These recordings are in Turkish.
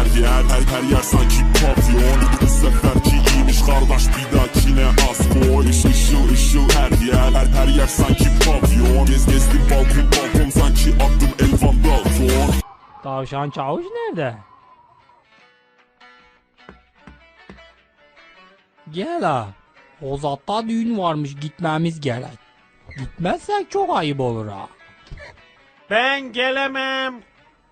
her yer Her, her yer sanki pavyon Bu seferki iyiymiş kardeş bir dahakine az koy Iş, ışıl ışıl her yer Her, her yer sanki pavyon Gez gezdim balkon balkon sanki aklım Elvan Dalton Tavşan çavuş nerede? Gel ha. Ozat'ta düğün varmış gitmemiz gerek. Gitmezsek çok ayıp olur ha. Ben gelemem.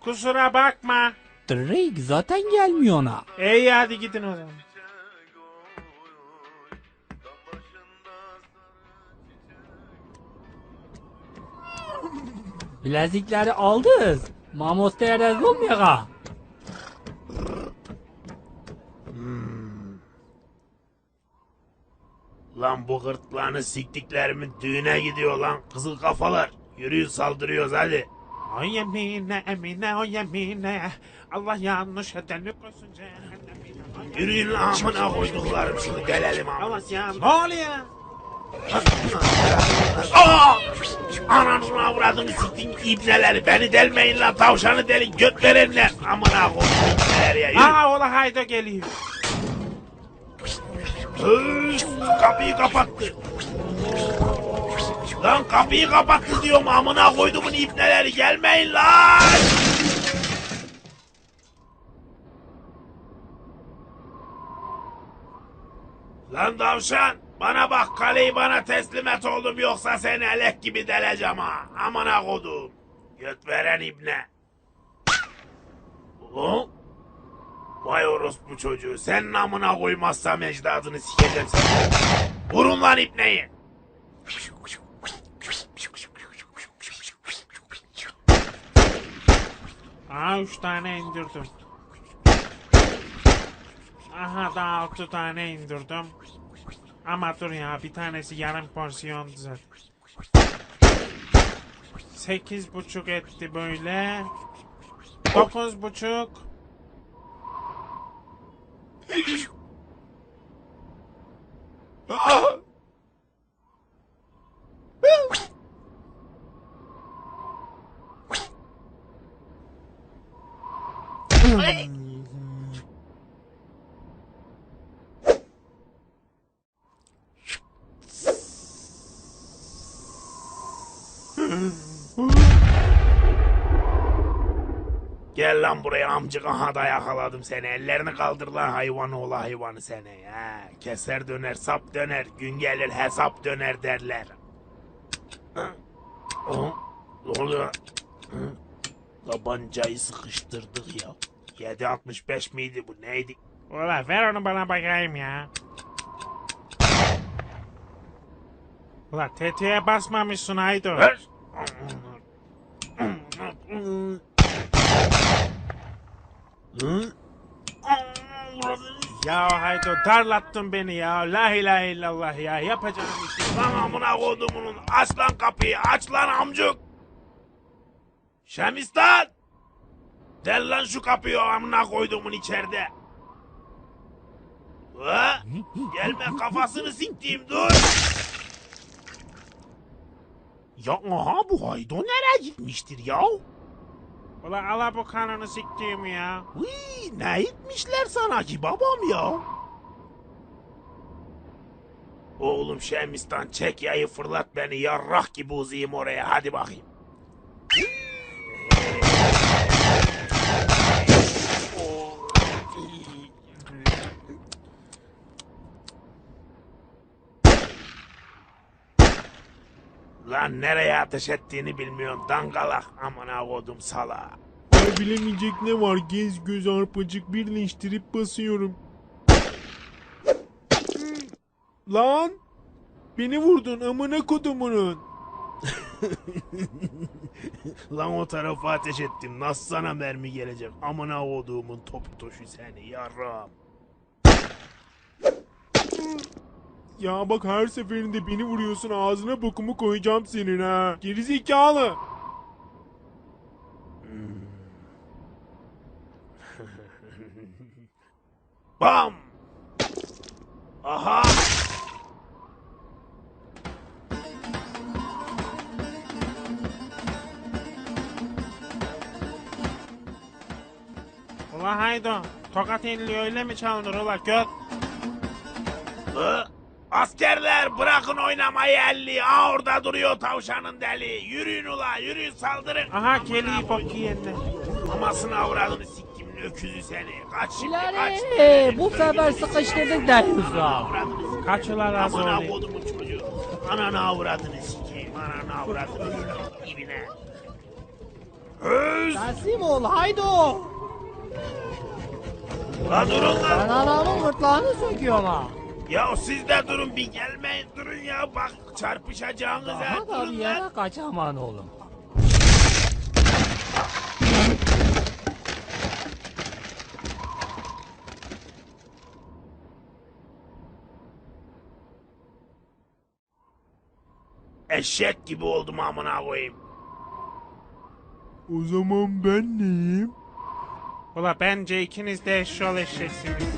Kusura bakma. Drake zaten gelmiyor ha. İyi hadi gidin o zaman. Bilezikleri aldız. Mamos değerli olmuyor ha. Lan bu gırtlağını siktiklerimin düğüne gidiyor lan. Kızıl kafalar. Yürüyün saldırıyoruz hadi. O yemine emine o yemine. Allah yanlış edeni koysun cehennemine. Yürüyün lan amına koyduklarım şunu delelim Allah amına. Ne oluyor? Aa! Ananı avradını siktin ibneleri. Beni delmeyin lan tavşanı delin göt verenler. Amına koydum ibneler ya. Yürü. Aa ola hayda geliyor. Kapıyı kapattı. Lan kapıyı kapattı diyorum amına koydumun ibneleri gelmeyin lan. Lan tavşan bana bak kaleyi bana teslim et oğlum yoksa seni elek gibi deleceğim ha. Amına kodum. Göt veren ibne. O? Vay orospu çocuğu sen namına koymazsam ecdadını sikeceğim seni. Vurun lan ibneyi. Aa üç tane indirdim. Aha da altı tane indirdim. Ama dur ya bir tanesi yarım porsiyondu. Sekiz buçuk etti böyle. Dokuz buçuk. Gel lan buraya amcık aha da yakaladım seni. Ellerini kaldır lan hayvanı ola hayvanı seni. Ha, keser döner sap döner. Gün gelir hesap döner derler. Ne oluyor? Tabancayı sıkıştırdık ya. 7.65 miydi bu neydi? Ulan ver onu bana bakayım ya. Ulan tetiğe basmamışsın Aydo. Ver. Ya Haydo darlattın beni ya. La ilahe illallah ya. Yapacağım işi. Lan amına kodumunun aç lan kapıyı aç lan amcuk. Şemistan. Del lan şu kapıyı amına koyduğumun içeride. Ha? Gelme kafasını siktiğim dur. Ya aha bu Haydo nereye gitmiştir ya? Ulan ala bu kanını siktiğim ya. Hıy, ne etmişler sana ki babam ya? Oğlum Şemistan çek yayı fırlat beni yarrak gibi uzayım oraya hadi bakayım. Lan nereye ateş ettiğini bilmiyorsun dangalak amına kodum sala. Ay bilemeyecek ne var gez göz arpacık birleştirip basıyorum. Lan! Beni vurdun amına kodumunun. Lan o tarafa ateş ettim. Nasıl sana mermi gelecek? Amına koduğumun topu toşu seni yarram. Ya bak her seferinde beni vuruyorsun ağzına bokumu koyacağım senin ha. Gerizekalı. Bam! Aha! Ula haydo. Tokat elli öyle mi çalınır ula göt? Hı? Askerler bırakın oynamayı elli. Aa orada duruyor tavşanın deli. Yürüyün ula yürüyün saldırın. Aha geliyor bok yiyenler. Mamasını avradını siktim öküzü seni. Kaç şimdi kaç. İleri bu sefer sıkıştırdık. Avradını sikeyim. Kaç ula razı Amına kodumun çocuğu. Ananı avradını sikeyim. Ananı avradını ibine. Öz! Teslim ol haydo. La durun lan. Ben adamın gırtlağını söküyorum ha. Ya siz de durun bir gelmeyin durun ya. Bak çarpışacağınız ha. Daha da bir Durun lan. yere kaçaman oğlum. Eşek gibi oldum amına koyayım. O zaman ben neyim? Ula bence ikiniz de eşşol eşeksiniz.